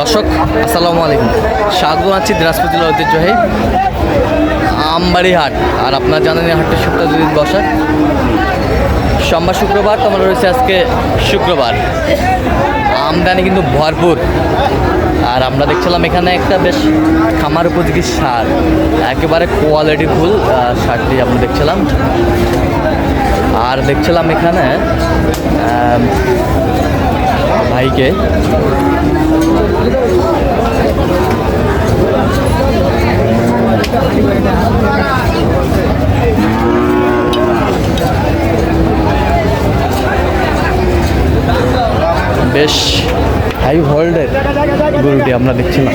দর্শক, আসসালামু আলাইকুম। স্বাগত আছি দিনাজপুর জেলার ঐতিহ্যবাহী আমবাড়ি হাট আর আপনার জানেন এই হাটটি সপ্তাহে দুদিন বসে। সোমবার শুক্রবার তোমার রয়েছে আজকে শুক্রবার। আমদানি কিন্তু ভরপুর। আর আমরা দেখছিলাম এখানে একটা বেশ খামার উপযোগী সার। একেবারে কোয়ালিটি ফুল সারটি আমরা দেখছিলাম। আর দেখছিলাম এখানে ভাইকে বেশ হাই হোল্ডের গরুটি আমরা দেখছিলাম।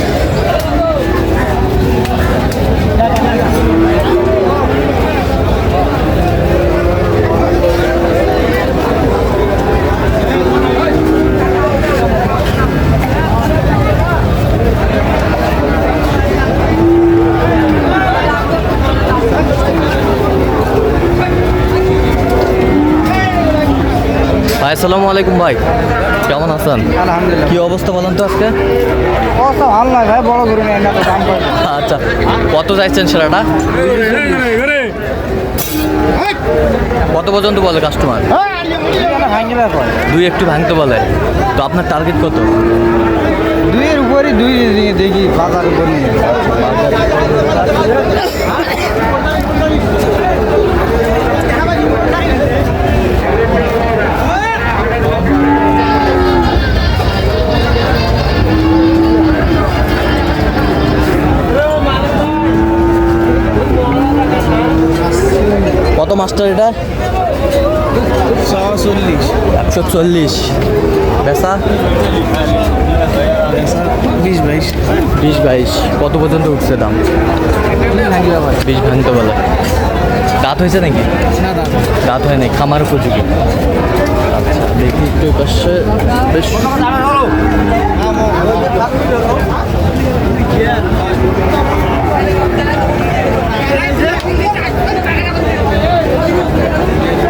ভাই আসসালামু আলাইকুম ভাই। কেমন আছেন? আলহামদুলিল্লাহ। কি অবস্থা বলেন তো আজকে? অবস্থা ভালো নয় ভাই বড় গরু নেই দাম আচ্ছা কত চাইছেন সেরাটা? কত পর্যন্ত বলে কাস্টমার দুই একটু ভাঙতে বলে। তো আপনার টার্গেট কত? দুইয়ের উপরই দুই দেখি বাজার উপর। নিয়ে এটা? একশো চল্লিশ। বেসা বিশ বাইশ। বিশ বাইশ। কত পর্যন্ত উঠছে দাম? বিশ ভাঙতে বলে। দাঁত হয়েছে নাকি? দাঁত হয় নাই খামার উপযোগী। আচ্ছা দেখি একটু পাশে। বেশ।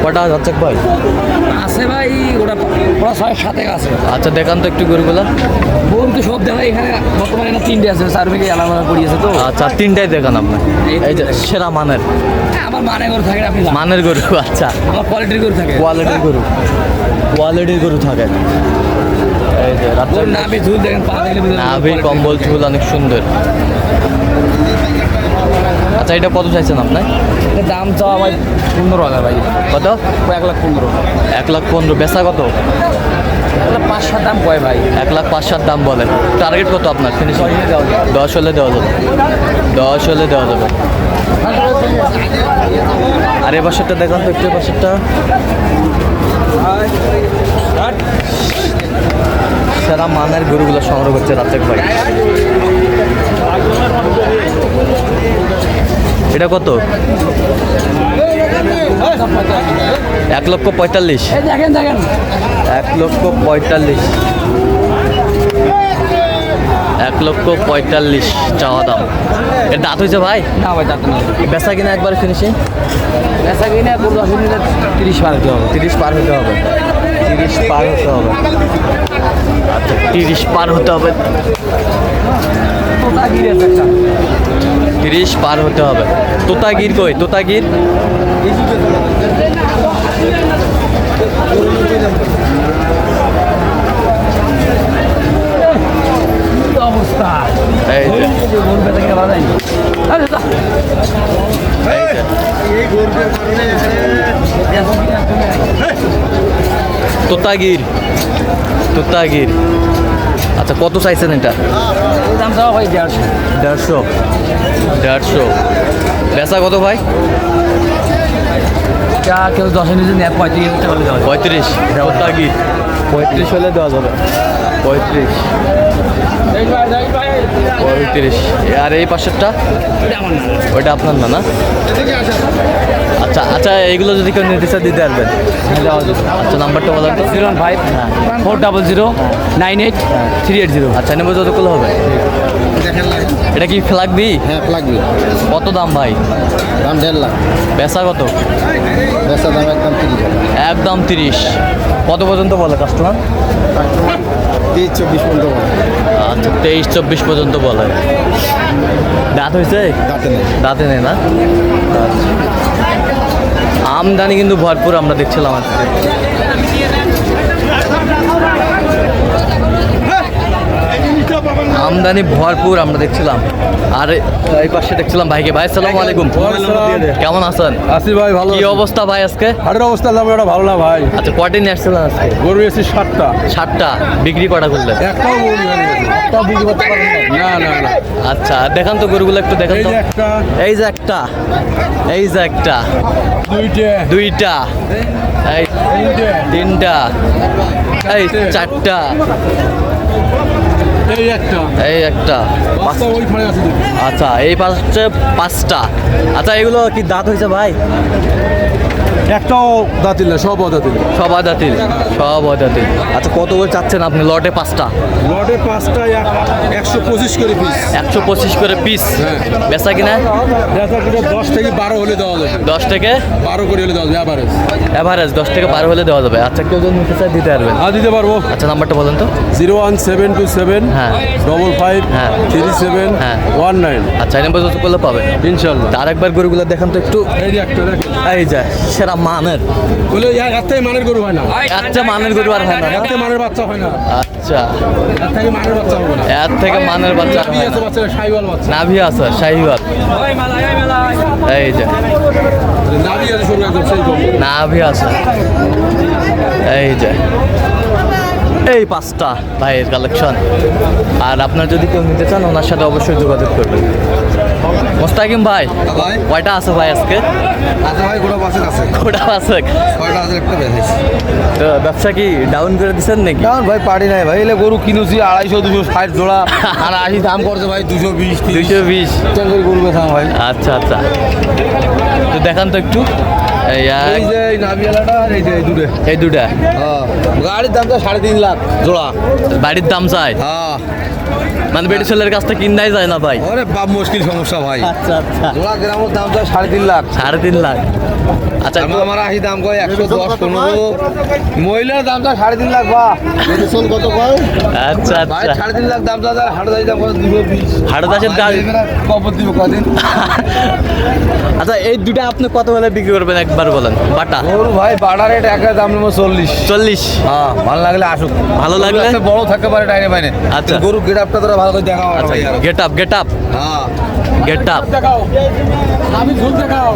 কটা যাচ্ছে ভাই? আছে ভাই ওটা ওরা ছয় সাথে আছে। আচ্ছা দেখান তো একটু গরুগুলা। বোন তো সব দেখা এখানে বর্তমানে এখানে তিনটে আছে সার্ভেকে আলাদা করিয়েছে তো। আচ্ছা তিনটাই দেখান আপনার এই যে সেরা মানের। হ্যাঁ, আমার মানে গরু থাকে আপনি মানের গরু আচ্ছা। আমার কোয়ালিটির গরু থাকে। কোয়ালিটির গরু। কোয়ালিটির গরু থাকে। এই যে রাত্রে নাভি ঝুল দেখেন পা দেখলে নাভি কম্বল চুল অনেক সুন্দর। আচ্ছা এটা কত চাইছেন আপনার দাম চাওয়া ভাই পনেরো হাজার ভাই। কত? এক লাখ পনেরো। এক লাখ পনেরো। বেচা কত? পাঁচ সাত দাম কয় ভাই? এক লাখ পাঁচ সাত দাম বলেন। টার্গেট কত আপনার? ফিনিশ দশ হলে দেওয়া যাবে। দশ হলে দেওয়া যাবে। আর এ পাশেরটা দেখান তো একটু পাশেরটা সেরা মানের গরুগুলো সংগ্রহ করছে রাতেক ভাই। এটা কত? এক লক্ষ পঁয়তাল্লিশ। এক লক্ষ পঁয়তাল্লিশ। এক লক্ষ পঁয়তাল্লিশ চাওয়া দাম। এর দাঁত হয়েছে ভাই? না ভাই যাতে না বেচা কিনা একবার ফিনিশিং পেশা কিনে পুরো তিরিশ পার হতে হবে। তিরিশ পার হতে হবে। তিরিশ পার হতে হবে। আচ্ছা তিরিশ পার হতে হবে। তিরিশ পার হতে হবে। তোতাগির কই? তোতাগির? অবস্থা। এই তোতাগির। তোতাগির। আচ্ছা কত চাইছেন এটা? দাম চাওয়া ভাই দেড়শো। দেড়শো। দেড়শো। বেচা কত ভাই? কেউ দশ মিনিটে নেয় পঁয়ত্রিশ দেওয়া যাবে। পঁয়ত্রিশ। হলে দেওয়া যাবে। পঁয়ত্রিশ। পঁয়ত্রিশ। আর এই পাশেরটা? ওইটা আপনার না না আচ্ছা আচ্ছা এইগুলো যদি কেউ নিতে চায় দিতে পারবেন। আচ্ছা নাম্বারটা বলেন zero one five four double zero nine eight three eight zero. আচ্ছা নেব যতগুলো হবে। এটা কি ফ্ল্যাগ বি হ্যাঁ লাগবে কত দাম ভাই? দাম দেড় লাখ। বেচা কত? বেচা দাম একদম তিরিশ একদম তিরিশ। কত পর্যন্ত বলে কাস্টমার তেইশ চব্বিশ পর্যন্ত বলে। আচ্ছা তেইশ চব্বিশ পর্যন্ত বলে। দাঁত হয়েছে? দাঁতে নেই। দাঁতে নেই না? আচ্ছা। আমদানি কিন্তু ভরপুর আমরা দেখছিলাম আজকে। আমদানি ভরপুর আমরা দেখছিলাম। আর এই পাশে দেখছিলাম ভাইকে। ভাই সালাম আলাইকুম। কেমন আছেন? আসি ভাই ভালো কি অবস্থা ভাই আজকে? হাটের অবস্থা এটা ভালো না ভাই। আচ্ছা কয়টা নিয়ে আসছিলেন আজকে? গরু এসেছি সাতটা। সাতটা। বিক্রি কটা করলেন? একটাও গরু নিয়ে গেছে। না না না। আচ্ছা দেখান তো গরুগুলো একটু দেখান এই তো যে একটা। এই যে একটা। এই যে একটা। দুইটে। দুইটা। এই তিনটা। এই চারটা। এই একটা। এই একটা। আচ্ছা এই পাশে পাঁচটা। আচ্ছা এগুলো কি দাঁত হয়েছে ভাই? একটাও দাঁতিল না সব দাঁতিল সব আদাতিল সব আদাতিল আচ্ছা কত করে চাচ্ছেন আপনি? লটে পাঁচটা। লটে পাঁচটা এক- একশো পঁচিশ করে পিস একশো পঁচিশ করে পিস হ্যাঁ। বেচা কিনা? বেচা কিনা দশ থেকে বারো হলে দেওয়া যাবে। দশ থেকে? বারো করে হলে দেওয়া যাবে অ্যাভারেজ অ্যাভারেজ দশ থেকে বারো হলে দেওয়া যাবে। আচ্ছা কেউ যদি নিতে চায় দিতে পারবেন আর দিতে পারব। আচ্ছা নাম্বারটা বলেন তো। Zero one seven two seven হ্যাঁ। ডবল ফাইভ হ্যাঁ। থ্রি সেভেন হ্যাঁ। One nine. আচ্ছা এই নাম্বার যত করলে পাবেন ইনশাল্লাহ। তার একবার গরুগুলো দেখান তো একটু। এই যে একটা দেখেন। এই যে সেরা মানের? বলে ইয়ার এর থেকে মানের গরু হয় না। আচ্ছা মানের গরু আর হয় না। এর থেকে মানের বাচ্চা হয় না। আচ্ছা। এর থেকে মানের বাচ্চা হবে না। এর থেকে মানের বাচ্চা হয় না। বাচ্চা সাইওয়াল বাচ্চা। নাভি আছে শাহিবাল এই যে। নাভি আছে সরু একদম সেই নাভি আছে। এই যে। এই পাঁচটা ভাইয়ের কালেকশন আর আপনার যদি কেউ নিতে চান ওনার সাথে অবশ্যই যোগাযোগ করবেন। মোস্তাকিম ভাই ভাই। কয়টা আছে ভাই আজকে? ভাই গোটা বাসের আছে। আছে ছয়টা আছে একটা বেঁধেছি তো ব্যবসা কি ডাউন করে দিচ্ছেন নাকি? কারণ ভাই পারি নাই ভাই। এলে গরু কিনুছি আড়াইশো দুশো ষাট জোড়া। আর আশি দাম করছে ভাই দুশো বিশ বিশ। করে গরু বেথাম ভাই। আচ্ছা আচ্ছা। তো দেখান তো একটু। এই এক, এই যে এই নাভিয়ালাটা আর এই যে এই দুটো। এই দুটা। গাড়ির দাম তো সাড়ে তিন লাখ জোড়া। বাড়ির দাম চাই। হ্যাঁ। মানে বেটি ছেলের কাছ থেকে কিনাই যায় না ভাই। আরে বাপ মুশকিল সমস্যা ভাই। আচ্ছা আচ্ছা। জোড়া গ্রামের দাম তো সাড়ে তিন লাখ। সাড়ে তিন লাখ। আচ্ছা আমার আমার আশি দাম কয় একশো দশ পনেরো। মহিলার দাম তো সাড়ে তিন লাখ বা শোন কত কয়? আচ্ছা আচ্ছা। সাড়ে তিন লাখ দাম তো আর হাট দাম কত দুশো বিশ। হাড় দাসের দাম কবর দিব কদিন। আচ্ছা এই দুটা আপনি কত হলে বিক্রি করবেন একবার বলেন? বাটা? গরু ভাই বাড়া রেট একটা দাম নেব চল্লিশ। চল্লিশ? হ্যাঁ ভালো লাগলে আসুক। ভালো লাগলে? বড় থাকতে পারে টাইনে বাইনে। আচ্ছা। গরু গেট আপটা তোরা করে দেখাও আচ্ছা গেট আপ গেট আপ হ্যাঁ। গেট আপ দেখাও। আমি ঝুল দেখাও।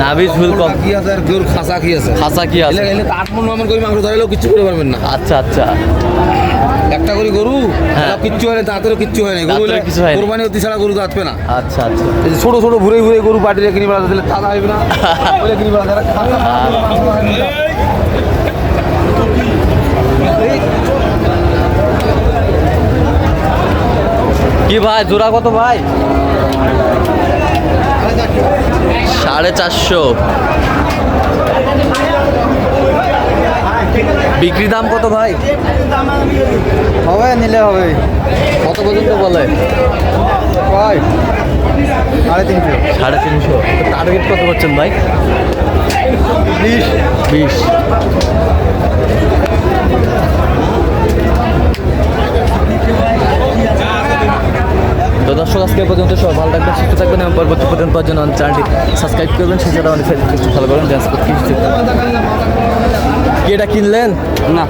নাভি ঝুল কম। কি আছে আর গরুর খাসা কি আছে? খাসা কি আছে? এলে আট মন নমন করে মাংস ধরাইলেও কিচ্ছু করে পারবেন না। আচ্ছা আচ্ছা। একটা করে গরু হ্যাঁ। কিচ্ছু হয় না তাড়াতাড়ি কিচ্ছু হয় না। গরু দাঁতেরও কিছু হয় কোরবানি অতি ছাড়া গরু দাঁতবে না। আচ্ছা আচ্ছা। ছোট ছোট ঘুরে ঘুরে গরু পাটি রেখে নিয়ে বেড়াতে দিলে হইবে না। বলে কিনে বেড়াতে কি ভাই জোড়া কত ভাই? সাড়ে চারশো। বিক্রি দাম কত ভাই? হবে নিলে হবে। কত পর্যন্ত বলে? ভাই সাড়ে তিনশো। সাড়ে তিনশো। টার্গেট কত করছেন ভাই? বিশ। বিশ তো দর্শক আজকে পর্যন্ত সব ভালো থাকবেন, সুস্থ থাকবেন এবং পরবর্তী পর্যন্ত জন্য চ্যানেলটি সাবস্ক্রাইব করবেন, সেই জন্য আমাদের ফেসবুক ফলো করবেন ড্যান্স করতে কি এটা কিনলেন? না।